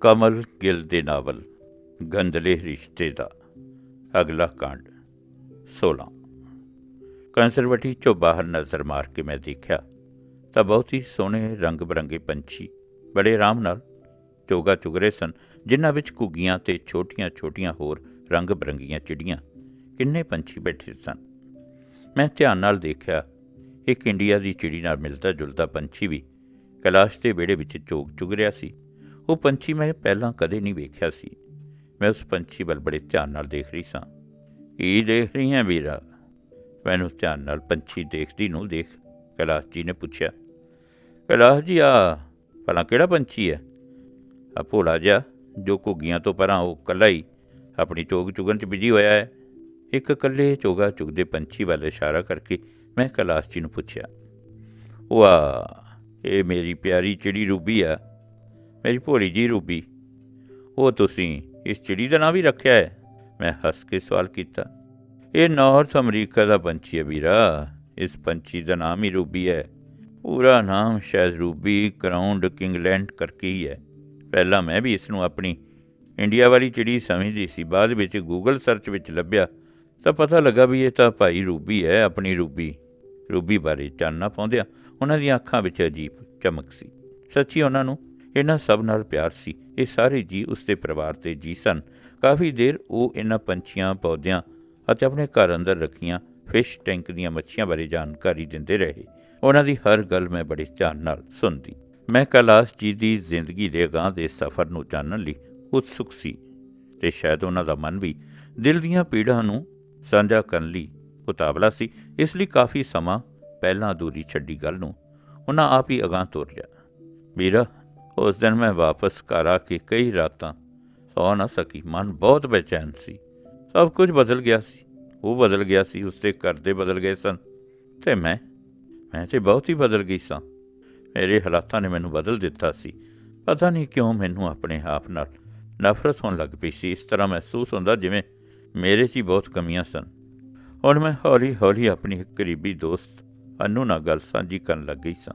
ਕਮਲ ਗਿੱਲ ਦੇ ਨਾਵਲ ਗੰਦਲੇ ਰਿਸ਼ਤੇ ਦਾ। ਅਗਲਾ ਕਾਂਡ 16 ਕੰਸਰਵਟੀ ਚੋਂ ਬਾਹਰ ਨਜ਼ਰ ਮਾਰ ਕੇ ਮੈਂ ਦੇਖਿਆ, ਤਾਂ ਬਹੁਤ ਹੀ ਸੋਹਣੇ ਰੰਗ ਬਰੰਗੇ ਪੰਛੀ, ਬੜੇ ਆਰਾਮ ਨਾਲ ਚੋਗਾ ਚੁਗ ਰਹੇ ਸਨ, ਜਿਨ੍ਹਾਂ ਵਿੱਚ ਘੁੱਗੀਆਂ ਤੇ ਛੋਟੀਆਂ-ਛੋਟੀਆਂ ਹੋਰ ਰੰਗ ਬਰੰਗੀਆਂ ਚਿੜੀਆਂ, ਕਿੰਨੇ ਪੰਛੀ ਬੈਠੇ ਸਨ। ਮੈਂ ਧਿਆਨ ਨਾਲ ਦੇਖਿਆ, ਇੱਕ ਇੰਡੀਆ ਦੀ ਚਿੜੀ ਨਾਲ ਮਿਲਦਾ ਜੁਲਦਾ ਪੰਛੀ ਵੀ ਕੈਲਾਸ਼ ਦੇ ਵਿਹੜੇ ਵਿੱਚ ਚੋਗ ਚੁਗ ਰਿਹਾ ਸੀ। ਉਹ ਪੰਛੀ ਮੈਂ ਪਹਿਲਾਂ ਕਦੇ ਨਹੀਂ ਵੇਖਿਆ ਸੀ। ਮੈਂ ਉਸ ਪੰਛੀ ਵੱਲ ਬੜੇ ਧਿਆਨ ਨਾਲ ਦੇਖ ਰਹੀ ਸਾਂ। ਕੀ ਦੇਖ ਰਹੀ ਹੈ ਵੀਰਾ? ਮੈਨੂੰ ਧਿਆਨ ਨਾਲ ਪੰਛੀ ਦੇਖਦੀ ਨੂੰ ਦੇਖ ਕੈਲਾਸ਼ ਜੀ ਨੇ ਪੁੱਛਿਆ। ਕੈਲਾਸ਼ ਜੀ ਆ ਭਲਾ ਕਿਹੜਾ ਪੰਛੀ ਹੈ? ਆ ਭੋਲਾ ਜਿਹਾ, ਜੋ ਘੁੱਗੀਆਂ ਤੋਂ ਪਰਾਂ ਉਹ ਕੱਲਾ ਹੀ ਆਪਣੀ ਚੋਗ ਚੁਗਣ 'ਚ ਬਿਜ਼ੀ ਹੋਇਆ ਹੈ। ਇੱਕ ਇਕੱਲੇ ਚੋਗਾ ਚੁਗਦੇ ਪੰਛੀ ਵੱਲ ਇਸ਼ਾਰਾ ਕਰਕੇ ਮੈਂ ਕੈਲਾਸ਼ ਜੀ ਨੂੰ ਪੁੱਛਿਆ। ਵਾਹ ਇਹ ਮੇਰੀ ਪਿਆਰੀ ਚਿੜੀ ਰੂਬੀ ਆ। ਮੇਰੀ ਭੋਲੀ ਜੀ ਰੂਬੀ ਉਹ ਤੁਸੀਂ ਇਸ ਚਿੜੀ ਦਾ ਨਾਂ ਵੀ ਰੱਖਿਆ ਹੈ? ਮੈਂ ਹੱਸ ਕੇ ਸਵਾਲ ਕੀਤਾ। ਇਹ ਨਾਰਥ ਅਮਰੀਕਾ ਦਾ ਪੰਛੀ ਹੈ ਵੀਰਾ। ਇਸ ਪੰਛੀ ਦਾ ਨਾਮ ਹੀ ਰੂਬੀ ਹੈ। ਪੂਰਾ ਨਾਮ ਸ਼ਾਇਦ ਰੂਬੀ ਕਰਾਊਂਡ ਕਿੰਗਲੈਂਡ ਕਰਕੇ ਹੀ ਹੈ। ਪਹਿਲਾਂ ਮੈਂ ਵੀ ਇਸ ਨੂੰ ਆਪਣੀ ਇੰਡੀਆ ਵਾਲੀ ਚਿੜੀ ਸਮਝਦੀ ਸੀ। ਬਾਅਦ ਵਿੱਚ ਗੂਗਲ ਸਰਚ ਵਿੱਚ ਲੱਭਿਆ ਤਾਂ ਪਤਾ ਲੱਗਾ ਵੀ ਇਹ ਤਾਂ ਭਾਈ ਰੂਬੀ ਹੈ, ਆਪਣੀ ਰੂਬੀ। ਰੂਬੀ ਬਾਰੇ ਚਾਨਣਾ ਪਾਉਂਦਿਆਂ ਉਹਨਾਂ ਦੀਆਂ ਅੱਖਾਂ ਵਿੱਚ ਅਜੀਬ ਚਮਕ ਸੀ। ਸੱਚੀ ਉਹਨਾਂ ਨੂੰ ਇਹਨਾਂ ਸਭ ਨਾਲ ਪਿਆਰ ਸੀ। ਇਹ ਸਾਰੇ ਜੀ ਉਸਦੇ ਪਰਿਵਾਰ ਤੇ ਜੀ ਸਨ। ਕਾਫੀ ਦੇਰ ਉਹ ਇਹਨਾਂ ਪੰਛੀਆਂ, ਪੌਦਿਆਂ ਅਤੇ ਆਪਣੇ ਘਰ ਅੰਦਰ ਰੱਖੀਆਂ ਫਿਸ਼ ਟੈਂਕ ਦੀਆਂ ਮੱਛੀਆਂ ਬਾਰੇ ਜਾਣਕਾਰੀ ਦਿੰਦੇ ਰਹੇ। ਉਹਨਾਂ ਦੀ ਹਰ ਗੱਲ ਮੈਂ ਬੜੇ ਧਿਆਨ ਨਾਲ ਸੁਣਦੀ। ਮੈਂ ਕੈਲਾਸ਼ ਜੀ ਦੀ ਜ਼ਿੰਦਗੀ ਦੇ ਅਗਾਂਹ ਦੇ ਸਫ਼ਰ ਨੂੰ ਜਾਣਨ ਲਈ ਉਤਸੁਕ ਸੀ ਤੇ ਸ਼ਾਇਦ ਉਹਨਾਂ ਦਾ ਮਨ ਵੀ ਦਿਲ ਦੀਆਂ ਪੀੜਾਂ ਨੂੰ ਸਾਂਝਾ ਕਰਨ ਲਈ ਉਤਾਵਲਾ ਸੀ। ਇਸ ਲਈ ਕਾਫੀ ਸਮਾਂ ਪਹਿਲਾਂ ਦੂਰੀ ਛੱਡੀ ਗੱਲ ਨੂੰ ਉਹਨਾਂ ਆਪ ਹੀ ਅਗਾਂਹ ਤੋਰ ਲਿਆ। ਵੀਰਾ ਉਸ ਦਿਨ ਮੈਂ ਵਾਪਸ ਘਰ ਆ ਕੇ ਕਈ ਰਾਤਾਂ ਸੌ ਨਾ ਸਕੀ। ਮਨ ਬਹੁਤ ਬੇਚੈਨ ਸੀ। ਸਭ ਕੁਝ ਬਦਲ ਗਿਆ ਸੀ। ਉਹ ਬਦਲ ਗਿਆ ਸੀ, ਉਸਦੇ ਘਰ ਦੇ ਬਦਲ ਗਏ ਸਨ ਤੇ ਮੈਂ ਮੈਂ ਤੇ ਬਹੁਤ ਹੀ ਬਦਲ ਗਈ ਸਾਂ। ਮੇਰੇ ਹਾਲਾਤਾਂ ਨੇ ਮੈਨੂੰ ਬਦਲ ਦਿੱਤਾ ਸੀ। ਪਤਾ ਨਹੀਂ ਕਿਉਂ ਮੈਨੂੰ ਆਪਣੇ ਆਪ ਨਾਲ ਨਫ਼ਰਤ ਹੋਣ ਲੱਗ ਪਈ ਸੀ। ਇਸ ਤਰ੍ਹਾਂ ਮਹਿਸੂਸ ਹੁੰਦਾ ਜਿਵੇਂ ਮੇਰੇ 'ਚ ਹੀ ਬਹੁਤ ਕਮੀਆਂ ਸਨ। ਹੁਣ ਮੈਂ ਹੌਲੀ ਹੌਲੀ ਆਪਣੀ ਇੱਕ ਕਰੀਬੀ ਦੋਸਤ ਅਨੂ ਨਾਲ ਗੱਲ ਸਾਂਝੀ ਕਰਨ ਲੱਗ ਗਈ ਸਾਂ।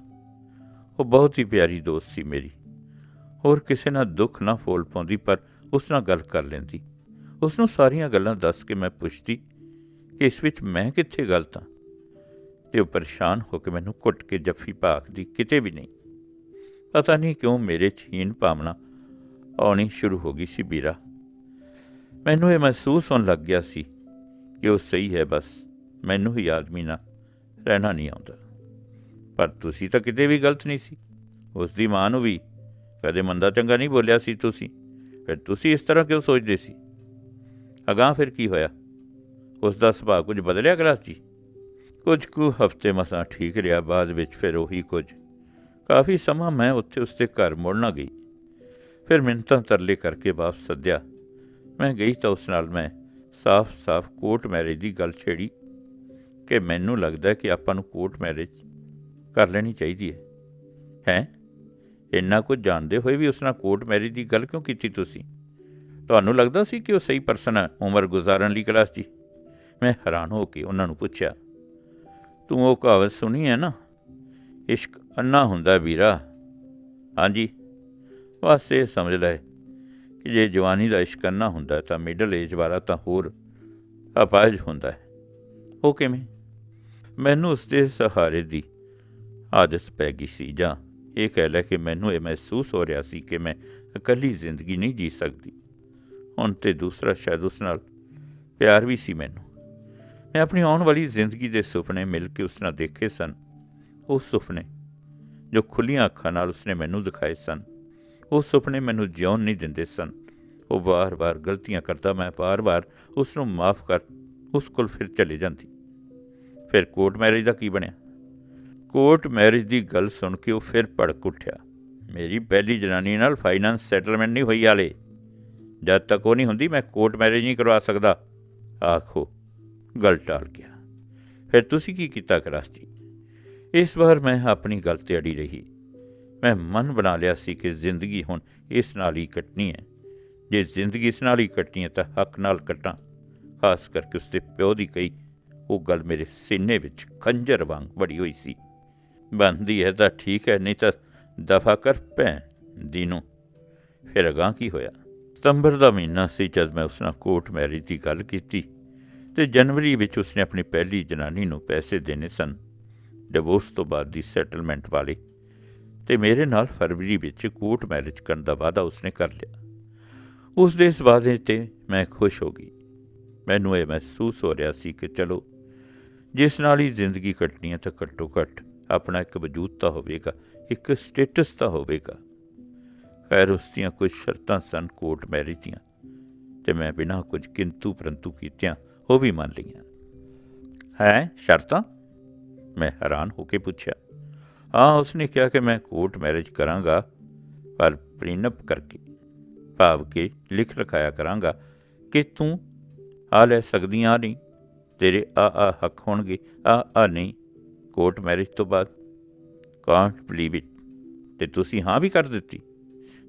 ਉਹ ਬਹੁਤ ਹੀ ਪਿਆਰੀ ਦੋਸਤ ਸੀ ਮੇਰੀ। ਹੋਰ ਕਿਸੇ ਨਾਲ ਦੁੱਖ ਨਾ ਫੋਲ ਪਾਉਂਦੀ, ਪਰ ਉਸ ਨਾਲ ਗੱਲ ਕਰ ਲੈਂਦੀ। ਉਸ ਨੂੰ ਸਾਰੀਆਂ ਗੱਲਾਂ ਦੱਸ ਕੇ ਮੈਂ ਪੁੱਛਦੀ ਕਿ ਇਸ ਵਿੱਚ ਮੈਂ ਕਿੱਥੇ ਗਲਤ ਹਾਂ? ਤੇ ਉਹ ਪਰੇਸ਼ਾਨ ਹੋ ਕੇ ਮੈਨੂੰ ਘੁੱਟ ਕੇ ਜੱਫੀ ਭਾਕਦੀ ਕਿਤੇ ਵੀ ਨਹੀਂ। ਪਤਾ ਨਹੀਂ ਕਿਉਂ ਮੇਰੇ 'ਚ ਹੀਨ ਭਾਵਨਾ ਆਉਣੀ ਸ਼ੁਰੂ ਹੋ ਗਈ ਸੀ ਵੀਰਾ। ਮੈਨੂੰ ਇਹ ਮਹਿਸੂਸ ਹੋਣ ਲੱਗ ਗਿਆ ਸੀ ਕਿ ਉਹ ਸਹੀ ਹੈ ਬਸ, ਮੈਨੂੰ ਹੀ ਆਦਮੀ ਨਾਲ ਰਹਿਣਾ ਨਹੀਂ ਆਉਂਦਾ। ਪਰ ਤੁਸੀਂ ਤਾਂ ਕਿਤੇ ਵੀ ਗਲਤ ਨਹੀਂ ਸੀ। ਉਸ ਦੀ ਮਾਂ ਨੂੰ ਵੀ ਕਦੇ ਮੰਦਾ ਚੰਗਾ ਨਹੀਂ ਬੋਲਿਆ ਸੀ ਤੁਸੀਂ, ਫਿਰ ਤੁਸੀਂ ਇਸ ਤਰ੍ਹਾਂ ਕਿਉਂ ਸੋਚਦੇ ਸੀ? ਅਗਾਂਹ ਫਿਰ ਕੀ ਹੋਇਆ? ਉਸ ਦਾ ਸੁਭਾਅ ਕੁਝ ਬਦਲਿਆ ਕਲਾਸ ਜੀ? ਕੁਝ ਕੁ ਹਫ਼ਤੇ ਮਸਾਂ ਠੀਕ ਰਿਹਾ, ਬਾਅਦ ਵਿੱਚ ਫਿਰ ਉਹੀ ਕੁਝ। ਕਾਫੀ ਸਮਾਂ ਮੈਂ ਉੱਥੇ ਉਸਦੇ ਘਰ ਮੁੜਨਾ ਗਈ। ਫਿਰ ਮਿੰਤਾਂ ਤਰਲੇ ਕਰਕੇ ਵਾਪਸ ਸੱਦਿਆ। ਮੈਂ ਗਈ ਤਾਂ ਉਸ ਨਾਲ ਮੈਂ ਸਾਫ਼-ਸਾਫ਼ ਕੋਰਟ ਮੈਰਿਜ ਦੀ ਗੱਲ ਛੇੜੀ ਕਿ ਮੈਨੂੰ ਲੱਗਦਾ ਕਿ ਆਪਾਂ ਨੂੰ ਕੋਰਟ ਮੈਰਿਜ ਕਰ ਲੈਣੀ ਚਾਹੀਦੀ ਹੈ। ਹੈ? ਇੰਨਾ ਕੁਝ ਜਾਣਦੇ ਹੋਏ ਵੀ ਉਸ ਨਾਲ ਕੋਰਟ ਮੈਰਿਜ ਦੀ ਗੱਲ ਕਿਉਂ ਕੀਤੀ ਤੁਸੀਂ? ਤੁਹਾਨੂੰ ਲੱਗਦਾ ਸੀ ਕਿ ਉਹ ਸਹੀ ਪਰਸਨ ਹੈ ਉਮਰ ਗੁਜ਼ਾਰਨ ਲਈ ਕਲਾਸ ਜੀ? ਮੈਂ ਹੈਰਾਨ ਹੋ ਕੇ ਉਹਨਾਂ ਨੂੰ ਪੁੱਛਿਆ। ਤੂੰ ਉਹ ਕਹਾਵਤ ਸੁਣੀ ਹੈ ਨਾ? ਇਸ਼ਕ ਅੰਨਾ ਹੁੰਦਾ ਵੀਰਾ। ਹਾਂਜੀ। ਬਸ ਇਹ ਸਮਝ ਲੈ ਕਿ ਜੇ ਜਵਾਨੀ ਦਾ ਇਸ਼ਕ ਅੰਨਾ ਹੁੰਦਾ ਤਾਂ ਮਿਡਲ ਏਜ ਵਾਲਾ ਤਾਂ ਹੋਰ ਅਪਾਹਜ ਹੁੰਦਾ ਹੈ। ਉਹ ਕਿਵੇਂ? ਮੈਨੂੰ ਉਸ ਦੇ ਸਹਾਰੇ ਦੀ ਆਦਤ ਪੈ ਗਈ ਸੀ ਜਾਂ ਇਹ ਕਹਿ ਲੈ ਕਿ ਮੈਨੂੰ ਇਹ ਮਹਿਸੂਸ ਹੋ ਰਿਹਾ ਸੀ ਕਿ ਮੈਂ ਇਕੱਲੀ ਜ਼ਿੰਦਗੀ ਨਹੀਂ ਜੀ ਸਕਦੀ। ਹੁਣ ਤੇ ਦੂਸਰਾ ਸ਼ਾਇਦ ਉਸ ਨਾਲ ਪਿਆਰ ਵੀ ਸੀ ਮੈਨੂੰ। ਮੈਂ ਆਪਣੀ ਆਉਣ ਵਾਲੀ ਜ਼ਿੰਦਗੀ ਦੇ ਸੁਪਨੇ ਮਿਲ ਕੇ ਉਸ ਨਾਲ ਦੇਖੇ ਸਨ। ਉਹ ਸੁਪਨੇ ਜੋ ਖੁੱਲੀਆਂ ਅੱਖਾਂ ਨਾਲ ਉਸਨੇ ਮੈਨੂੰ ਦਿਖਾਏ ਸਨ। ਉਹ ਸੁਪਨੇ ਮੈਨੂੰ ਜਿਉਣ ਨਹੀਂ ਦਿੰਦੇ ਸਨ। ਉਹ ਵਾਰ-ਵਾਰ ਗਲਤੀਆਂ ਕਰਦਾ, ਮੈਂ ਵਾਰ-ਵਾਰ ਉਸ ਨੂੰ ਮਾਫ ਕਰ, ਉਸ ਕੋਲ ਫਿਰ ਚਲੇ ਜਾਂਦੀ। ਫਿਰ ਕੋਰਟ ਮੈਰਿਜ ਦਾ ਕੀ ਬਣਿਆ? ਕੋਰਟ ਮੈਰਿਜ ਦੀ ਗੱਲ ਸੁਣ ਕੇ ਉਹ ਫਿਰ ਭੜਕ ਉੱਠਿਆ। ਮੇਰੀ ਪਹਿਲੀ ਜਨਾਨੀ ਨਾਲ ਫਾਈਨਾਂਸ ਸੈਟਲਮੈਂਟ ਨਹੀਂ ਹੋਈ ਹਾਲੇ। ਜਦ ਤੱਕ ਉਹ ਨਹੀਂ ਹੁੰਦੀ, ਮੈਂ ਕੋਰਟ ਮੈਰਿਜ ਨਹੀਂ ਕਰਵਾ ਸਕਦਾ। ਆਖੋ, ਗੱਲ ਟਾਲ ਗਿਆ। ਫਿਰ ਤੁਸੀਂ ਕੀ ਕੀਤਾ ਕਰਾਸਤੀ? ਇਸ ਵਾਰ ਮੈਂ ਆਪਣੀ ਗੱਲ ਤੇ ਅੜੀ ਰਹੀ। ਮੈਂ ਮਨ ਬਣਾ ਲਿਆ ਸੀ ਕਿ ਜ਼ਿੰਦਗੀ ਹੁਣ ਇਸ ਨਾਲ ਹੀ ਕੱਟਣੀ ਹੈ। ਜੇ ਜ਼ਿੰਦਗੀ ਇਸ ਨਾਲ ਹੀ ਕੱਟਣੀ ਹੈ ਤਾਂ ਹੱਕ ਨਾਲ ਕੱਟਾਂ। ਖਾਸ ਕਰਕੇ ਉਸਦੇ ਪਿਓ ਦੀ ਕਹੀ, ਉਹ ਗੱਲ ਮੇਰੇ ਸੀਨੇ ਵਿੱਚ ਖੰਜਰ ਵਾਂਗ ਬੜੀ ਹੋਈ ਸੀ। ਬੰਦੀ ਹੈ ਤਾਂ ਠੀਕ ਹੈ, ਨਹੀਂ ਤਾਂ ਦਫਾ ਕਰ ਭੈਣ ਦੀ ਫਿਰ ਅਗਾਂਹ ਕੀ ਹੋਇਆ? ਸਤੰਬਰ ਦਾ ਮਹੀਨਾ ਸੀ ਜਦ ਮੈਂ ਉਸ ਨਾਲ ਕੋਰਟ ਮੈਰਿਜ ਦੀ ਗੱਲ ਕੀਤੀ ਤੇ ਜਨਵਰੀ ਵਿੱਚ ਉਸਨੇ ਆਪਣੀ ਪਹਿਲੀ ਜਨਾਨੀ ਨੂੰ ਪੈਸੇ ਦੇਣੇ ਸਨ, ਡਿਵੋਰਸ ਤੋਂ ਬਾਅਦ ਦੀ ਸੈਟਲਮੈਂਟ ਵਾਲੇ ਤੇ ਮੇਰੇ ਨਾਲ ਫਰਵਰੀ ਵਿੱਚ ਕੋਰਟ ਮੈਰਿਜ ਕਰਨ ਦਾ ਵਾਅਦਾ ਉਸਨੇ ਕਰ ਲਿਆ। ਉਸ ਦੇ ਇਸ ਵਾਅਦੇ ਤੇ ਮੈਂ ਖੁਸ਼ ਹੋ ਗਈ। ਮੈਨੂੰ ਇਹ ਮਹਿਸੂਸ ਹੋ ਰਿਹਾ ਸੀ ਕਿ ਚਲੋ, ਜਿਸ ਨਾਲ ਹੀ ਜ਼ਿੰਦਗੀ ਕੱਟਣੀ ਹੈ ਤਾਂ ਘੱਟੋ ਘੱਟ ਆਪਣਾ ਇੱਕ ਵਜੂਦ ਤਾਂ ਹੋਵੇਗਾ, ਇੱਕ ਸਟੇਟਸ ਤਾਂ ਹੋਵੇਗਾ। ਖੈਰ, ਉਸ ਦੀਆਂ ਕੁਝ ਸ਼ਰਤਾਂ ਸਨ ਕੋਰਟ ਮੈਰਿਜ ਦੀਆਂ, ਤੇ ਮੈਂ ਬਿਨਾਂ ਕੁਝ ਕਿੰਤੂ ਪਰੰਤੂ ਕੀਤਿਆਂ, ਉਹ ਵੀ ਮੰਨ ਲਈਆਂ। ਹੈ, ਸ਼ਰਤਾਂ? ਮੈਂ ਹੈਰਾਨ ਹੋ ਕੇ ਪੁੱਛਿਆ। ਹਾਂ, ਉਸਨੇ ਕਿਹਾ ਕਿ ਮੈਂ ਕੋਰਟ ਮੈਰਿਜ ਕਰਾਂਗਾ, ਪਰ ਪ੍ਰੀਨਪ ਕਰਕੇ। ਭਾਵ ਕਿ ਲਿਖ ਲਿਖਾਇਆ ਕਰਾਂਗਾ ਕਿ ਤੂੰ ਆ ਲੈ ਸਕਦੀਆਂ ਨਹੀਂ, ਤੇਰੇ ਆ ਆ ਹੱਕ ਹੋਣਗੇ, ਆ ਆ ਨਹੀਂ। ਕੋਰਟ ਮੈਰਿਜ ਤੋਂ ਬਾਅਦ? ਕਾਂਟ ਬਲੀਵ ਇਟ ਤੇ ਤੁਸੀਂ ਹਾਂ ਵੀ ਕਰ ਦਿੱਤੀ।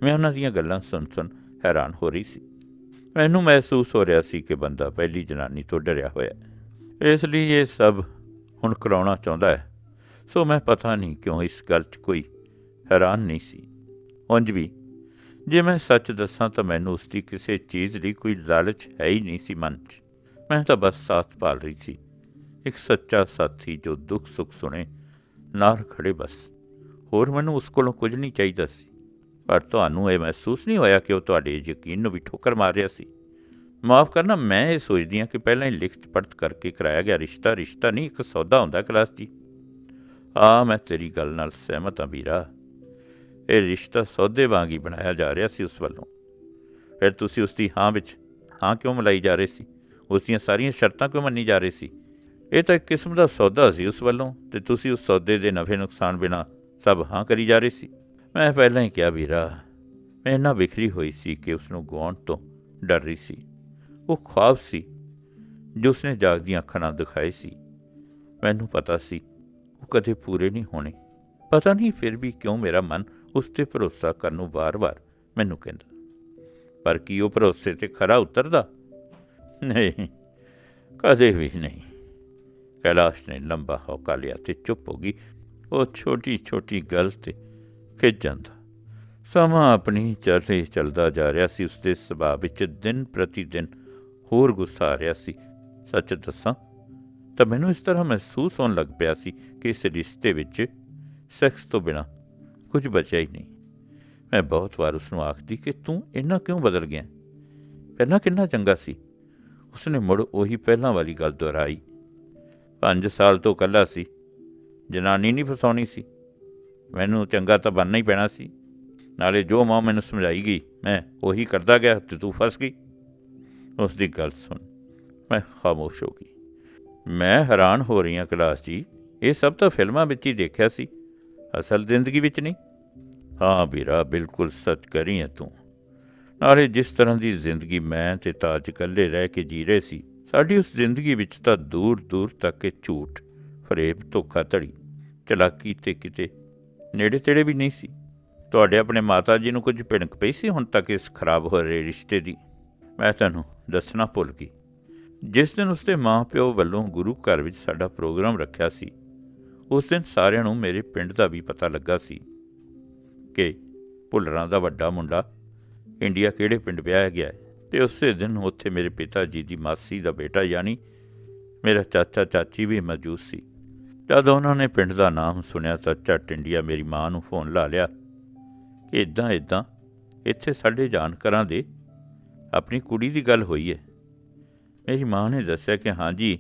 ਮੈਂ ਉਹਨਾਂ ਦੀਆਂ ਗੱਲਾਂ ਸੁਣ ਸੁਣ ਹੈਰਾਨ ਹੋ ਰਹੀ ਸੀ। ਮੈਨੂੰ ਮਹਿਸੂਸ ਹੋ ਰਿਹਾ ਸੀ ਕਿ ਬੰਦਾ ਪਹਿਲੀ ਜਨਾਨੀ ਤੋਂ ਡਰਿਆ ਹੋਇਆ ਹੈ। ਇਸ ਲਈ ਇਹ ਸਭ ਹੁਣ ਕਰਾਉਣਾ ਚਾਹੁੰਦਾ ਹੈ। ਸੋ ਮੈਂ ਪਤਾ ਨਹੀਂ ਕਿਉਂ ਇਸ ਗੱਲ 'ਚ ਕੋਈ ਹੈਰਾਨ ਨਹੀਂ ਸੀ। ਉਂਝ ਵੀ, ਜੇ ਮੈਂ ਸੱਚ ਦੱਸਾਂ ਤਾਂ ਮੈਨੂੰ ਉਸ ਦੀ ਕਿਸੇ ਚੀਜ਼ ਲਈ ਕੋਈ ਲਾਲਚ ਹੈ ਹੀ ਨਹੀਂ ਸੀ ਮਨ 'ਚ। ਮੈਂ ਤਾਂ ਬਸ ਸਾਥ ਪਾਲ ਰਹੀ ਸੀ। ਇੱਕ ਸੱਚਾ ਸਾਥੀ ਜੋ ਦੁੱਖ ਸੁੱਖ ਸੁਣੇ, ਨਾਲ ਖੜੇ ਬਸ। ਹੋਰ ਮੈਨੂੰ ਉਸ ਕੋਲੋਂ ਕੁਝ ਨਹੀਂ ਚਾਹੀਦਾ ਸੀ। ਪਰ ਤੁਹਾਨੂੰ ਇਹ ਮਹਿਸੂਸ ਨਹੀਂ ਹੋਇਆ ਕਿ ਉਹ ਤੁਹਾਡੇ ਯਕੀਨ ਨੂੰ ਵੀ ਠੋਕਰ ਮਾਰ ਰਿਹਾ ਸੀ? ਮਾਫ ਕਰਨਾ, ਮੈਂ ਇਹ ਸੋਚਦੀ ਹਾਂ ਕਿ ਪਹਿਲਾਂ ਹੀ ਲਿਖਤ ਪੜਤ ਕਰਕੇ ਕਰਾਇਆ ਗਿਆ ਰਿਸ਼ਤਾ ਰਿਸ਼ਤਾ ਨਹੀਂ, ਇੱਕ ਸੌਦਾ ਹੁੰਦਾ ਕਲਾਸ ਦੀ। ਆ ਮੈਂ ਤੇਰੀ ਗੱਲ ਨਾਲ ਸਹਿਮਤ ਹਾਂ ਵੀਰਾ। ਇਹ ਰਿਸ਼ਤਾ ਸੌਦੇ ਵਾਂਗ ਹੀ ਬਣਾਇਆ ਜਾ ਰਿਹਾ ਸੀ ਉਸ ਵੱਲੋਂ। ਫਿਰ ਤੁਸੀਂ ਉਸ ਦੀ ਹਾਂ ਵਿੱਚ ਹਾਂ ਕਿਉਂ ਮਿਲਾਈ ਜਾ ਰਹੇ ਸੀ? ਉਸ ਦੀਆਂ ਸਾਰੀਆਂ ਸ਼ਰਤਾਂ ਕਿਉਂ ਮੰਨੀ ਜਾ ਰਹੀ ਸੀ? ਇਹ ਤਾਂ ਇੱਕ ਕਿਸਮ ਦਾ ਸੌਦਾ ਸੀ ਉਸ ਵੱਲੋਂ ਤੇ ਤੁਸੀਂ ਉਸ ਸੌਦੇ ਦੇ ਨਫੇ ਨੁਕਸਾਨ ਬਿਨਾ ਸਭ ਹਾਂ ਕਰੀ ਜਾ ਰਹੇ ਸੀ। ਮੈਂ ਪਹਿਲਾਂ ਹੀ ਕਿਹਾ, ਵੀਰਾ, ਮੈਂ ਇੰਨਾ ਵਿਖਰੀ ਹੋਈ ਸੀ ਕਿ ਉਸ ਨੂੰ ਗਵਾਉਣ ਤੋਂ ਡਰ ਰਹੀ ਸੀ। ਉਹ ਖੁਆਬ ਸੀ, ਜੋ ਉਸਨੇ ਜਾਗਦੀਆਂ ਅੱਖਾਂ ਨਾਲ ਦਿਖਾਏ ਸੀ। ਮੈਨੂੰ ਪਤਾ ਸੀ, ਉਹ ਕਦੇ ਪੂਰੇ ਨਹੀਂ ਹੋਣੇ। ਪਤਾ ਨਹੀਂ ਫਿਰ ਵੀ ਕਿਉਂ ਮੇਰਾ ਮਨ ਉਸ ਤੇ ਭਰੋਸਾ ਕਰਨ ਨੂੰ ਵਾਰ-ਵਾਰ ਮੈਨੂੰ ਕਹਿੰਦਾ, ਪਰ ਕੀ ਉਹ ਭਰੋਸੇ ਤੇ ਖਰਾ ਉਤਰਦਾ? ਨਹੀਂ, ਕਦੇ ਵੀ ਨਹੀਂ। ਕੈਲਾਸ਼ ਨੇ ਲੰਬਾ ਹੌਕਾ ਲਿਆ ਤੇ ਚੁੱਪ ਹੋ ਗਈ ਉਹ ਛੋਟੀ ਛੋਟੀ ਗੱਲ ਤੇ ਖਿੱਚ ਜਾਂਦਾ ਸਮਾਂ ਆਪਣੀ ਚਲੇ ਚੱਲਦਾ ਜਾ ਰਿਹਾ ਸੀ ਉਸਦੇ ਸੁਭਾਅ ਵਿੱਚ ਦਿਨ ਪ੍ਰਤੀ ਦਿਨ ਹੋਰ ਗੁੱਸਾ ਆ ਰਿਹਾ ਸੀ ਸੱਚ ਦੱਸਾਂ ਤਾਂ ਮੈਨੂੰ ਇਸ ਤਰ੍ਹਾਂ ਮਹਿਸੂਸ ਹੋਣ ਲੱਗ ਪਿਆ ਸੀ ਕਿ ਇਸ ਰਿਸ਼ਤੇ ਵਿੱਚ ਸੈਕਸ ਤੋਂ ਬਿਨਾ ਕੁਝ ਬਚਿਆ ਹੀ ਨਹੀਂ ਮੈਂ ਬਹੁਤ ਵਾਰ ਉਸ ਨੂੰ ਆਖਦੀ ਕਿ ਤੂੰ ਇੰਨਾ ਕਿਉਂ ਬਦਲ ਗਿਆ ਪਹਿਲਾਂ ਕਿੰਨਾ ਚੰਗਾ ਸੀ ਉਸਨੇ ਮੁੜ ਉਹੀ ਪਹਿਲਾਂ ਵਾਲੀ ਗੱਲ ਦੁਹਰਾਈ 5 ਸਾਲ ਤੋਂ ਇਕੱਲਾ ਸੀ। ਜਨਾਨੀ ਨਹੀਂ ਫਸਾਉਣੀ ਸੀ। ਮੈਨੂੰ ਚੰਗਾ ਤਾਂ ਬਣਨਾ ਹੀ ਪੈਣਾ ਸੀ। ਨਾਲੇ ਜੋ ਮਾਂ ਮੈਨੂੰ ਸਮਝਾਈ ਗਈ, ਮੈਂ ਉਹੀ ਕਰਦਾ ਗਿਆ ਤੇ ਤੂੰ ਫਸ ਗਈ। ਉਸ ਦੀ ਗੱਲ ਸੁਣ, ਮੈਂ ਖਾਮੋਸ਼ ਹੋ ਗਈ। ਮੈਂ ਹੈਰਾਨ ਹੋ ਰਹੀ ਹਾਂ ਕਲਾਸ ਜੀ, ਇਹ ਸਭ ਤਾਂ ਫਿਲਮਾਂ ਵਿੱਚ ਹੀ ਦੇਖਿਆ ਸੀ। ਅਸਲ ਜ਼ਿੰਦਗੀ ਵਿੱਚ ਨਹੀਂ। ਹਾਂ ਵੀਰਾ, ਬਿਲਕੁਲ ਸੱਚ ਕਰੀ ਹੈ ਤੂੰ। ਨਾਲੇ ਜਿਸ ਤਰ੍ਹਾਂ ਦੀ ਜ਼ਿੰਦਗੀ ਮੈਂ ਤੇ ਤਾਜ ਇਕੱਲੇ ਰਹਿ ਕੇ ਜੀ ਰਹੇ ਸੀ ਸਾਡੀ ਉਸ ਜ਼ਿੰਦਗੀ ਵਿੱਚ ਤਾਂ ਦੂਰ ਦੂਰ ਤੱਕ ਇਹ ਝੂਠ, ਫਰੇਬ, ਧੋਖਾਧੜੀ, ਚਲਾਕੀ ਤੇ ਕਿਤੇ ਨੇੜੇ ਤੇੜੇ ਵੀ ਨਹੀਂ ਸੀ। ਤੁਹਾਡੇ ਆਪਣੇ ਮਾਤਾ ਜੀ ਨੂੰ ਕੁਝ ਭਿਣਕ ਪਈ ਸੀ ਹੁਣ ਤੱਕ ਇਸ ਖਰਾਬ ਹੋ ਰਹੇ ਰਿਸ਼ਤੇ ਦੀ? ਮੈਂ ਤੁਹਾਨੂੰ ਦੱਸਣਾ ਭੁੱਲ ਗਈ। ਜਿਸ ਦਿਨ ਉਸਦੇ ਮਾਂ-ਪਿਓ ਵੱਲੋਂ ਗੁਰੂ ਘਰ ਵਿੱਚ ਸਾਡਾ ਪ੍ਰੋਗਰਾਮ ਰੱਖਿਆ ਸੀ, ਉਸ ਦਿਨ ਸਾਰਿਆਂ ਨੂੰ ਮੇਰੇ ਪਿੰਡ ਦਾ ਵੀ ਪਤਾ ਲੱਗਾ ਸੀ ਕਿ ਭੁੱਲਰਾਂ ਦਾ ਵੱਡਾ ਮੁੰਡਾ ਇੰਡੀਆ ਕਿਹੜੇ ਪਿੰਡ ਵਿਆਹਿਆ ਗਿਆ ਹੈ। ਤੇ ਉਸੇ ਦਿਨ ਉੱਥੇ ਮੇਰੇ ਪਿਤਾ ਜੀ ਦੀ ਮਾਸੀ ਦਾ ਬੇਟਾ ਯਾਨੀ ਮੇਰਾ ਚਾਚਾ ਚਾਚੀ ਵੀ ਮੌਜੂਦ ਸੀ। ਜਦ ਉਹਨਾਂ ਨੇ ਪਿੰਡ ਦਾ ਨਾਮ ਸੁਣਿਆ ਤਾਂ ਝੱਟ ਇੰਡੀਆ ਮੇਰੀ ਮਾਂ ਨੂੰ ਫੋਨ ਲਾ ਲਿਆ ਕਿ ਇਦਾਂ ਇਦਾਂ ਇੱਥੇ ਸਾਡੇ ਜਾਣਕਾਰਾਂ ਦੇ ਆਪਣੀ ਕੁੜੀ ਦੀ ਗੱਲ ਹੋਈ ਹੈ। ਮੇਰੀ ਮਾਂ ਨੇ ਦੱਸਿਆ ਕਿ ਹਾਂਜੀ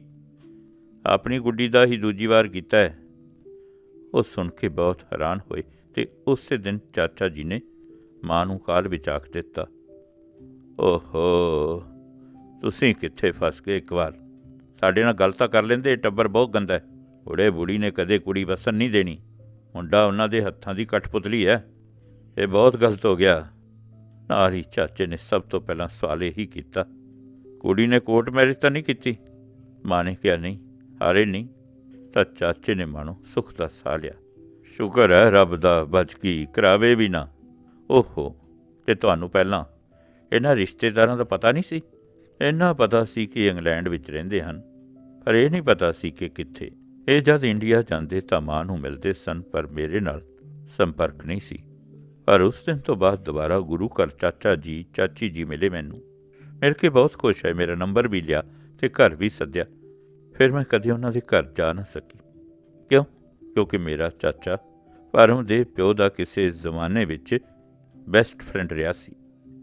ਆਪਣੀ ਗੁੱਡੀ ਦਾ ਹੀ ਦੂਜੀ ਵਾਰ ਕੀਤਾ ਹੈ। ਉਹ ਸੁਣ ਕੇ ਬਹੁਤ ਹੈਰਾਨ ਹੋਏ ਤੇ ਉਸੇ ਦਿਨ ਚਾਚਾ ਜੀ ਨੇ ਮਾਂ ਨੂੰ ਕਾਲ ਵਿੱਚ ਆਖ ਦਿੱਤਾ। ਓਹੋ, ਤੁਸੀਂ ਕਿੱਥੇ ਫਸ ਗਏ ਇੱਕ ਵਾਰ? ਸਾਡੇ ਨਾਲ ਗੱਲ ਤਾਂ ਕਰ ਲੈਂਦੇ ਇਹ ਟੱਬਰ ਬਹੁਤ ਗੰਦਾ ਹੈ। ਬੁੜੇ ਬੁੜੀ ਨੇ ਕਦੇ ਕੁੜੀ ਵਸਣ ਨਹੀਂ ਦੇਣੀ। ਮੁੰਡਾ ਉਹਨਾਂ ਦੇ ਹੱਥਾਂ ਦੀ ਕਠਪੁਤਲੀ ਹੈ। ਇਹ ਬਹੁਤ ਗਲਤ ਹੋ ਗਿਆ। ਨਾਰੀ ਚਾਚੇ ਨੇ ਸਭ ਤੋਂ ਪਹਿਲਾਂ ਸਵਾਲ ਇਹੀ ਕੀਤਾ। ਕੁੜੀ ਨੇ ਕੋਰਟ ਮੈਰਿਜ ਤਾਂ ਨਹੀਂ ਕੀਤੀ? ਮਾਂ ਨੇ ਕਿਹਾ ਨਹੀਂ? ਹਾਰੇ ਨਹੀਂ? ਤਾਂ ਚਾਚੇ ਨੇ ਮਾਣੋ ਸੁੱਖ ਦਾ ਸਾਹ ਲਿਆ। ਸ਼ੁਕਰ ਹੈ ਰੱਬ ਦਾ, ਬਚ ਗਈ ਕਰਾਵੇ ਵੀ ਨਾ। ਓਹੋ, ਤੇ ਤੁਹਾਨੂੰ ਪਹਿਲਾਂ ਇਹਨਾਂ ਰਿਸ਼ਤੇਦਾਰਾਂ ਦਾ ਪਤਾ ਨਹੀਂ ਸੀ? ਇਹਨਾਂ ਪਤਾ ਸੀ ਕਿ ਇੰਗਲੈਂਡ ਵਿੱਚ ਰਹਿੰਦੇ ਹਨ, ਪਰ ਇਹ ਨਹੀਂ ਪਤਾ ਸੀ ਕਿ ਕਿੱਥੇ। ਇਹ ਜਦ ਇੰਡੀਆ ਜਾਂਦੇ ਤਾਂ ਮਾਂ ਨੂੰ ਮਿਲਦੇ ਸਨ, ਪਰ ਮੇਰੇ ਨਾਲ ਸੰਪਰਕ ਨਹੀਂ ਸੀ। ਪਰ ਉਸ ਦਿਨ ਤੋਂ ਬਾਅਦ ਦੁਬਾਰਾ ਗੁਰੂ ਘਰ ਚਾਚਾ ਜੀ, ਚਾਚੀ ਜੀ ਮਿਲੇ ਮੈਨੂੰ। ਮਿਲ ਕੇ ਬਹੁਤ ਖੁਸ਼ ਹੈ ਮੇਰਾ ਨੰਬਰ ਵੀ ਲਿਆ ਤੇ ਘਰ ਵੀ ਸੱਦਿਆ। ਫਿਰ ਮੈਂ ਕਦੇ ਉਹਨਾਂ ਦੇ ਘਰ ਜਾ ਨਾ ਸਕੀ। ਕਿਉਂ? ਕਿਉਂਕਿ ਮੇਰਾ ਚਾਚਾ ਪਰਮ ਦੇ ਪਿਓ ਦਾ ਕਿਸੇ ਜ਼ਮਾਨੇ ਵਿੱਚ ਬੈਸਟ ਫਰੈਂਡ ਰਿਹਾ ਸੀ।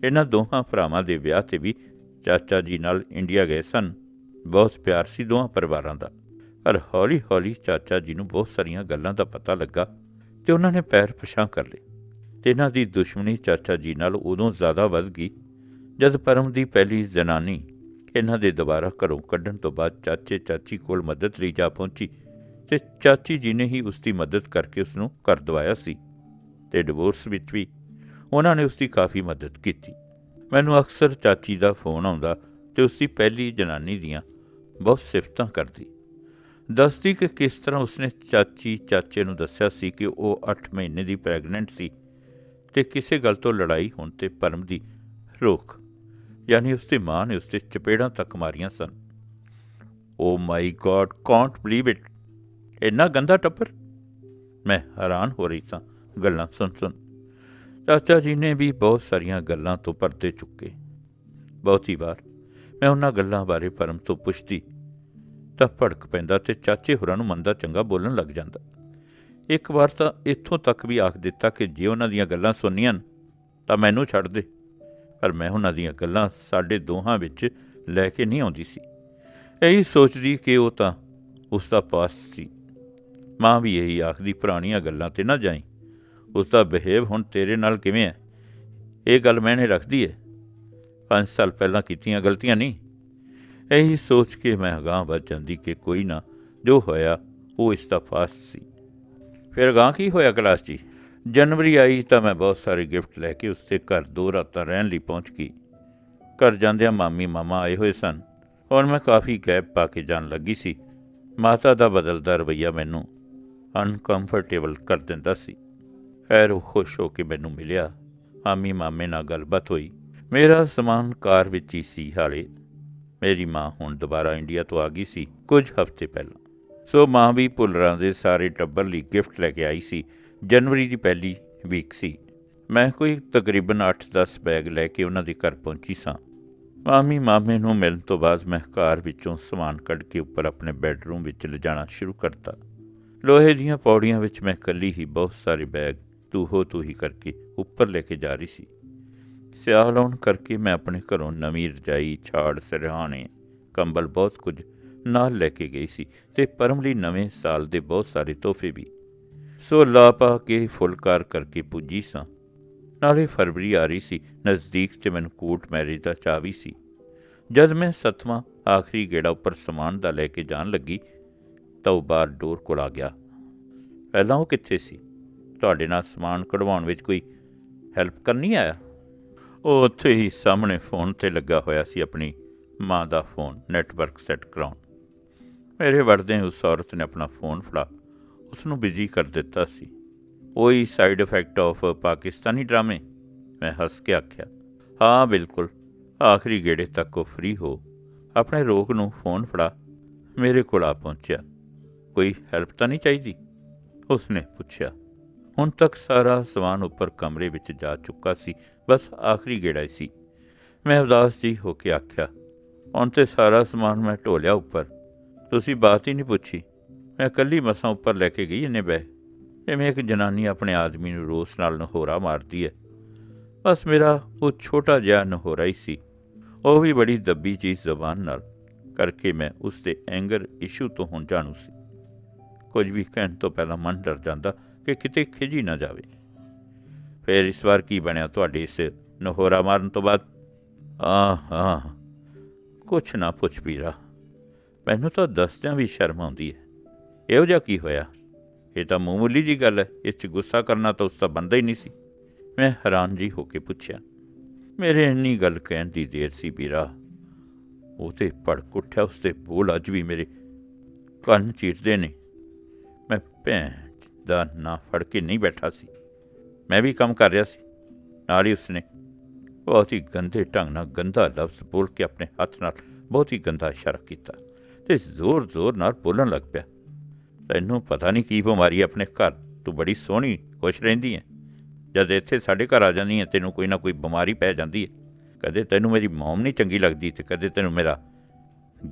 ਇਹਨਾਂ ਦੋਹਾਂ ਭਰਾਵਾਂ ਦੇ ਵਿਆਹ ਤੇ ਵੀ ਚਾਚਾ ਜੀ ਨਾਲ ਇੰਡੀਆ ਗਏ ਸਨ। ਬਹੁਤ ਪਿਆਰ ਸੀ ਦੋਹਾਂ ਪਰਿਵਾਰਾਂ ਦਾ। ਪਰ ਹੌਲੀ ਹੌਲੀ ਚਾਚਾ ਜੀ ਨੂੰ ਬਹੁਤ ਸਾਰੀਆਂ ਗੱਲਾਂ ਦਾ ਪਤਾ ਲੱਗਾ ਤੇ ਉਹਨਾਂ ਨੇ ਪੈਰ ਪਛਾਂ ਕਰ ਲਏ ਤੇ ਇਹਨਾਂ ਦੀ ਦੁਸ਼ਮਣੀ ਚਾਚਾ ਜੀ ਨਾਲ ਉਦੋਂ ਜ਼ਿਆਦਾ ਵੱਧ ਗਈ ਜਦ ਪਰਮ ਦੀ ਪਹਿਲੀ ਜ਼ਨਾਨੀ ਇਹਨਾਂ ਦੇ ਦੁਬਾਰਾ ਘਰੋਂ ਕੱਢਣ ਤੋਂ ਬਾਅਦ ਚਾਚੇ ਚਾਚੀ ਕੋਲ ਮਦਦ ਲਈ ਜਾ ਪਹੁੰਚੀ ਤੇ ਚਾਚੀ ਜੀ ਨੇ ਹੀ ਉਸ ਦੀ ਮਦਦ ਕਰਕੇ ਉਸ ਨੂੰ ਕਰ ਦਵਾਇਆ ਸੀ ਤੇ ਡਿਵੋਰਸ ਵਿੱਚ ਵੀ ਉਹਨਾਂ ਨੇ ਉਸ ਦੀ ਕਾਫੀ ਮਦਦ ਕੀਤੀ। ਮੈਨੂੰ ਅਕਸਰ ਚਾਚੀ ਦਾ ਫੋਨ ਆਉਂਦਾ ਤੇ ਉਸ ਦੀ ਪਹਿਲੀ ਜਨਾਨੀ ਦੀਆਂ ਬਹੁਤ ਸਿਫਤਾਂ ਕਰਦੀ। ਦੱਸਦੀ ਕਿ ਕਿਸ ਤਰ੍ਹਾਂ ਉਸਨੇ ਚਾਚੀ ਚਾਚੇ ਨੂੰ ਦੱਸਿਆ ਸੀ ਕਿ ਉਹ 8 ਮਹੀਨੇ ਦੀ ਪ੍ਰੈਗਨੈਂਟ ਸੀ ਤੇ ਕਿਸੇ ਗੱਲ ਤੋਂ ਲੜਾਈ ਹੋਣ ਤੇ ਪਰਮ ਦੀ ਰੋਕ, ਯਾਨੀ ਉਸ ਦੀ ਮਾਂ ਨੇ ਉਸ ਤੇ ਚਪੇੜਾਂ ਤੱਕ ਮਾਰੀਆਂ ਸਨ। ਓ my God can't believe it ਇੰਨਾ ਗੰਦਾ ਟੱਪਰ ਮੈਂ ਹੈਰਾਨ ਹੋ ਰਹੀ ਸਾਂ, ਗੱਲਾਂ ਸੁਣ ਸੁਣ। ਚਾਚਾ ਜੀ ਨੇ ਵੀ ਬਹੁਤ ਸਾਰੀਆਂ ਗੱਲਾਂ ਤੋਂ ਪਰਦੇ ਚੁੱਕੇ। ਬਹੁਤੀ ਵਾਰ ਮੈਂ ਉਹਨਾਂ ਗੱਲਾਂ ਬਾਰੇ ਪਰਮ ਤੋਂ ਪੁੱਛਦੀ, ਤਾਂ ਭੜਕ ਪੈਂਦਾ ਤੇ ਚਾਚੇ ਹੋਰਾਂ ਨੂੰ ਮੰਦਾ ਚੰਗਾ ਬੋਲਣ ਲੱਗ ਜਾਂਦਾ। ਇੱਕ ਵਾਰ ਤਾਂ ਇੱਥੋਂ ਤੱਕ ਵੀ ਆਖ ਦਿੱਤਾ ਕਿ ਜੇ ਉਹਨਾਂ ਦੀਆਂ ਗੱਲਾਂ ਸੁਣਨੀਆਂ ਤਾਂ ਮੈਨੂੰ ਛੱਡ ਦੇ, ਪਰ ਮੈਂ ਉਹਨਾਂ ਦੀਆਂ ਗੱਲਾਂ ਸਾਡੇ ਦੋਹਾਂ ਵਿੱਚ ਲੈ ਕੇ ਨਹੀਂ ਆਉਂਦੀ ਸੀ। ਇਹੀ ਸੋਚਦੀ ਕਿ ਉਹ ਤਾਂ ਉਸ ਦਾ ਪਾਸ ਸੀ। ਮਾਂ ਵੀ ਇਹੀ ਆਖਦੀ, ਪੁਰਾਣੀਆਂ ਗੱਲਾਂ ਤੇ ਨਾ ਜਾਈ। ਉਸ ਦਾ ਬਿਹੇਵ ਹੁਣ ਤੇਰੇ ਨਾਲ ਕਿਵੇਂ ਹੈ? ਇਹ ਗੱਲ ਮੈਨੇ ਰੱਖਦੀ ਹੈ। 5 ਸਾਲ ਪਹਿਲਾਂ ਕੀਤੀਆਂ ਗਲਤੀਆਂ ਨਹੀਂ। ਇਹੀ ਸੋਚ ਕੇ ਮੈਂ ਅਗਾਂਹ ਵੱਧ ਜਾਂਦੀ ਕਿ ਕੋਈ ਨਾ, ਜੋ ਹੋਇਆ, ਉਹ ਇਸ ਦਾ ਫਾਸ ਸੀ। ਫਿਰ ਅਗਾਂਹ ਕੀ ਹੋਇਆ ਕਲਾਸ ਜੀ? ਜਨਵਰੀ ਆਈ ਤਾਂ ਮੈਂ ਬਹੁਤ ਸਾਰੇ ਗਿਫਟ ਲੈ ਕੇ ਉਸਦੇ ਘਰ ਦੋ ਰਾਤਾਂ ਰਹਿਣ ਲਈ ਪਹੁੰਚ ਗਈ। ਘਰ ਜਾਂਦਿਆਂ ਮਾਮੀ ਮਾਮਾ ਆਏ ਹੋਏ ਸਨ। ਔਰ ਮੈਂ ਕਾਫੀ ਗੈਪ ਪਾ ਕੇ ਜਾਣ ਲੱਗੀ ਸੀ। ਮਾਤਾ ਦਾ ਬਦਲਦਾ ਰਵਈਆ ਮੈਨੂੰ ਅਨਕੰਫਰਟੇਬਲ ਕਰ ਦਿੰਦਾ ਸੀ। ਖੈਰ ਉਹ ਖੁਸ਼ ਹੋ ਕੇ ਮੈਨੂੰ ਮਿਲਿਆ। ਮਾਮੀ ਮਾਮੇ ਨਾਲ ਗੱਲਬਾਤ ਹੋਈ। ਮੇਰਾ ਸਮਾਨ ਕਾਰ ਵਿੱਚ ਹੀ ਸੀ ਹਾਲੇ। ਮੇਰੀ ਮਾਂ ਹੁਣ ਦੁਬਾਰਾ ਇੰਡੀਆ ਤੋਂ ਆ ਗਈ ਸੀ, ਕੁਝ ਹਫ਼ਤੇ ਪਹਿਲਾਂ। ਸੋ ਮਾਂ ਵੀ ਭੁੱਲਰਾਂ ਦੇ ਸਾਰੇ ਟੱਬਰ ਲਈ ਗਿਫਟ ਲੈ ਕੇ ਆਈ ਸੀ। ਜਨਵਰੀ ਦੀ ਪਹਿਲੀ ਵੀਕ ਸੀ। ਮੈਂ ਕੋਈ ਤਕਰੀਬਨ 8-10 ਬੈਗ ਲੈ ਕੇ ਉਹਨਾਂ ਦੇ ਘਰ ਪਹੁੰਚੀ ਸਾਂ। ਮਾਮੀ ਮਾਮੇ ਨੂੰ ਮਿਲਣ ਤੋਂ ਬਾਅਦ ਮੈਂ ਕਾਰ ਵਿੱਚੋਂ ਸਮਾਨ ਕੱਢ ਕੇ ਉੱਪਰ ਆਪਣੇ ਬੈੱਡਰੂਮ ਵਿੱਚ ਲਿਜਾਣਾ ਸ਼ੁਰੂ ਕਰਤਾ। ਲੋਹੇ ਦੀਆਂ ਪੌੜੀਆਂ ਵਿੱਚ ਮੈਂ ਇਕੱਲੀ ਹੀ ਬਹੁਤ ਸਾਰੇ ਬੈਗ ਤੂਹੋ ਤੂਹੀ ਕਰਕੇ ਉੱਪਰ ਲੈ ਕੇ ਜਾ ਰਹੀ ਸੀ। ਸਿਆਲ ਆਉਣ ਕਰਕੇ ਮੈਂ ਆਪਣੇ ਘਰੋਂ ਨਵੀਂ ਰਜਾਈ, ਛਾੜ, ਸਰਹਾਣੇ, ਕੰਬਲ, ਬਹੁਤ ਕੁਝ ਨਾਲ ਲੈ ਕੇ ਗਈ ਸੀ ਤੇ ਪਰਮ ਲਈ ਨਵੇਂ ਸਾਲ ਦੇ ਬਹੁਤ ਸਾਰੇ ਤੋਹਫੇ ਵੀ। ਸੋ ਲਾਪਾ ਕੇ ਫੁਲਕਾਰ ਕਰਕੇ ਪੁੱਜੀ ਸਾਂ। ਨਾਲੇ ਫਰਵਰੀ ਆ ਰਹੀ ਸੀ, ਨਜ਼ਦੀਕ ਤੇ ਮੈਨੂੰ ਕੋਰਟ ਮੈਰਿਜ ਦਾ ਚਾਹ ਵੀ ਸੀ। ਜਦ ਮੈਂ ਸੱਤਵਾਂ ਆਖਰੀ ਗੇੜਾ ਉੱਪਰ ਸਮਾਨ ਦਾ ਲੈ ਕੇ ਜਾਣ ਲੱਗੀ, ਤਾਂ ਉਹ ਬਾਹਰ ਡੋਰ ਕੋਲ ਆ ਗਿਆ। ਪਹਿਲਾਂ ਉਹ ਕਿੱਥੇ ਸੀ? ਤੁਹਾਡੇ ਨਾਲ ਸਮਾਨ ਕਢਵਾਉਣ ਵਿੱਚ ਕੋਈ ਹੈਲਪ ਕਰਨੀ ਆਇਆ? ਉਹ ਉੱਥੇ ਹੀ ਸਾਹਮਣੇ ਫੋਨ ਤੇ ਲੱਗਾ ਹੋਇਆ ਸੀ ਆਪਣੀ ਮਾਂ ਦਾ ਫੋਨ ਨੈਟਵਰਕ ਸੈੱਟ ਕਰਾਉਣ। ਮੇਰੇ ਵੜਦੇ ਉਸ ਔਰਤ ਨੇ ਆਪਣਾ ਫੋਨ ਫੜਾ। ਉਸ ਨੂੰ ਬਿਜ਼ੀ ਕਰ ਦਿੱਤਾ ਸੀ। ਉਹੀ ਸਾਈਡ ਇਫੈਕਟ ਆਫ ਪਾਕਿਸਤਾਨੀ ਡਰਾਮੇ, ਮੈਂ ਹੱਸ ਕੇ ਆਖਿਆ। ਹਾਂ, ਬਿਲਕੁਲ। ਆਖਰੀ ਗੇੜੇ ਤੱਕ ਉਹ ਫ੍ਰੀ ਹੋ। ਆਪਣੇ ਰੋਗ ਨੂੰ ਫੋਨ ਫੜਾ। ਮੇਰੇ ਕੋਲ ਆ ਪਹੁੰਚਿਆ। ਕੋਈ ਹੈਲਪ ਤਾਂ ਨਹੀਂ ਚਾਹੀਦੀ? ਉਸਨੇ ਪੁੱਛਿਆ। ਹੁਣ ਤੱਕ ਸਾਰਾ ਸਮਾਨ ਉੱਪਰ ਕਮਰੇ ਵਿੱਚ ਜਾ ਚੁੱਕਾ ਸੀ, ਬਸ ਆਖਰੀ ਗੇੜਾ ਹੀ ਸੀ। ਮੈਂ ਉਦਾਸ ਜੀ ਹੋ ਕੇ ਆਖਿਆ, ਹੁਣ ਤੇ ਸਾਰਾ ਸਮਾਨ ਮੈਂ ਢੋਲਿਆ ਉੱਪਰ। ਤੁਸੀਂ ਬਾਤ ਹੀ ਨਹੀਂ ਪੁੱਛੀ। ਮੈਂ ਇਕੱਲੀ ਮਸਾਂ ਉੱਪਰ ਲੈ ਕੇ ਗਈ ਇਹਨੇ ਬਹਿ। ਜਿਵੇਂ ਇੱਕ ਜਨਾਨੀ ਆਪਣੇ ਆਦਮੀ ਨੂੰ ਰੋਸ ਨਾਲ ਨਹੋਰਾ ਮਾਰਦੀ ਹੈ ਬਸ ਮੇਰਾ ਉਹ ਛੋਟਾ ਜਿਹਾ ਨਹੋਰਾ ਹੀ ਸੀ। ਉਹ ਵੀ ਬੜੀ ਦੱਬੀ ਚੀਜ਼ ਜ਼ਬਾਨ ਨਾਲ, ਕਰਕੇ ਮੈਂ ਉਸ ਦੇ ਐਂਗਰ ਇਸ਼ੂ ਤੋਂ ਹੁਣ ਜਾਣੂ ਸੀ। ਕੁਝ ਵੀ ਕਹਿਣ ਤੋਂ ਪਹਿਲਾਂ ਮਨ ਡਰ ਜਾਂਦਾ ਕਿ ਕਿਤੇ ਖਿਜੀ ਨਾ ਜਾਵੇ। ਫਿਰ ਇਸ ਵਾਰ ਕੀ ਬਣਿਆ ਤੁਹਾਡੇ ਇਸ ਨਹੋਰਾ ਮਾਰਨ ਤੋਂ ਬਾਅਦ? ਆ ਹਾਂ ਕੁਛ ਨਾ ਪੁੱਛ ਪੀਰਾ ਮੈਨੂੰ ਤਾਂ ਦੱਸਦਿਆਂ ਵੀ ਸ਼ਰਮ ਆਉਂਦੀ ਹੈ। ਇਹੋ ਜਿਹਾ ਕੀ ਹੋਇਆ? ਇਹ ਤਾਂ ਮਾਮੂਲੀ ਜੀ ਗੱਲ ਹੈ, ਇਸ 'ਚ ਗੁੱਸਾ ਕਰਨਾ ਤਾਂ ਉਸ ਦਾ ਬੰਦਾ ਹੀ ਨਹੀਂ ਸੀ। ਮੈਂ ਹੈਰਾਨ ਜੀ ਹੋ ਕੇ ਪੁੱਛਿਆ। ਮੇਰੇ ਇੰਨੀ ਗੱਲ ਕਹਿਣ ਦੀ ਦੇਰ ਸੀ ਵੀਰਾ। ਉਹ ਤੇ ਭੜਕ ਉੱਠਿਆ, ਉਸ ਦੇ ਬੋਲ ਅੱਜ ਵੀ ਮੇਰੇ ਕੰਨ ਚੀਰਦੇ ਨੇ। ਮੈਂ ਭੈਣ ਦਾ ਨਾਂ ਫੜ ਕੇ ਨਹੀਂ ਬੈਠਾ ਸੀ। ਮੈਂ ਵੀ ਕੰਮ ਕਰ ਰਿਹਾ ਸੀ। ਨਾਲ ਹੀ ਉਸਨੇ ਬਹੁਤ ਹੀ ਗੰਦੇ ਢੰਗ ਨਾਲ ਗੰਦਾ ਲਫ਼ਜ਼ ਬੋਲ ਕੇ ਆਪਣੇ ਹੱਥ ਨਾਲ ਬਹੁਤ ਹੀ ਗੰਦਾ ਇਸ਼ਾਰਾ ਕੀਤਾ ਤੇ ਜ਼ੋਰ-ਜ਼ੋਰ ਨਾਲ ਬੋਲਣ ਲੱਗ ਪਿਆ। ਤੈਨੂੰ ਪਤਾ ਨਹੀਂ ਕੀ ਬਿਮਾਰੀ ਆਪਣੇ ਘਰ ਤੂੰ ਬੜੀ ਸੋਹਣੀ, ਖੁਸ਼ ਰਹਿੰਦੀ ਹੈ ਜਦ ਇੱਥੇ ਸਾਡੇ ਘਰ ਆ ਜਾਂਦੀ ਹੈ ਤੈਨੂੰ ਕੋਈ ਨਾ ਕੋਈ ਬਿਮਾਰੀ ਪੈ ਜਾਂਦੀ ਹੈ ਕਦੇ ਤੈਨੂੰ ਮੇਰੀ ਮੌਮ ਨਹੀਂ ਚੰਗੀ ਲੱਗਦੀ ਤੇ ਕਦੇ ਤੈਨੂੰ ਮੇਰਾ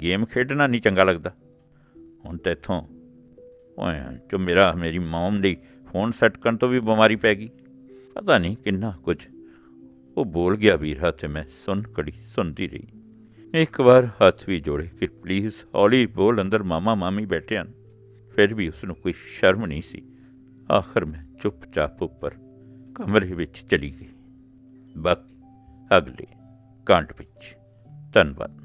ਗੇਮ ਖੇਡਣਾ ਨਹੀਂ ਚੰਗਾ ਲੱਗਦਾ। ਹੁਣ ਤਾਂ ਇੱਥੋਂ ਓਏ ਜੋ ਮੇਰਾ, ਮੇਰੀ ਮੌਮ ਲਈ ਫੋਨ ਸੈੱਟ ਕਰਨ ਤੋਂ ਵੀ ਬਿਮਾਰੀ ਪੈ ਗਈ। ਪਤਾ ਨਹੀਂ ਕਿੰਨਾ ਕੁਝ। ਉਹ ਬੋਲ ਗਿਆ ਵੀਰਾ ਤੇ ਮੈਂ ਸੁਣ ਕੜੀ ਸੁਣਦੀ ਰਹੀ। ਇੱਕ ਵਾਰ ਹੱਥ ਵੀ ਜੋੜੇ ਕਿ ਪਲੀਜ਼ ਹੌਲੀ ਬੋਲ, ਅੰਦਰ ਮਾਮਾ, ਮਾਮੀ ਬੈਠੇ ਹਨ। ਫਿਰ ਵੀ ਉਸ ਨੂੰ ਕੋਈ ਸ਼ਰਮ ਨਹੀਂ ਸੀ। ਆਖਰ ਮੈਂ ਚੁੱਪਚਾਪ ਉੱਪਰ ਕਮਰੇ ਵਿੱਚ ਚਲੀ ਗਈ। ਬਾਕੀ ਅਗਲੇ ਕਾਂਡ ਵਿੱਚ। ਧੰਨਵਾਦ।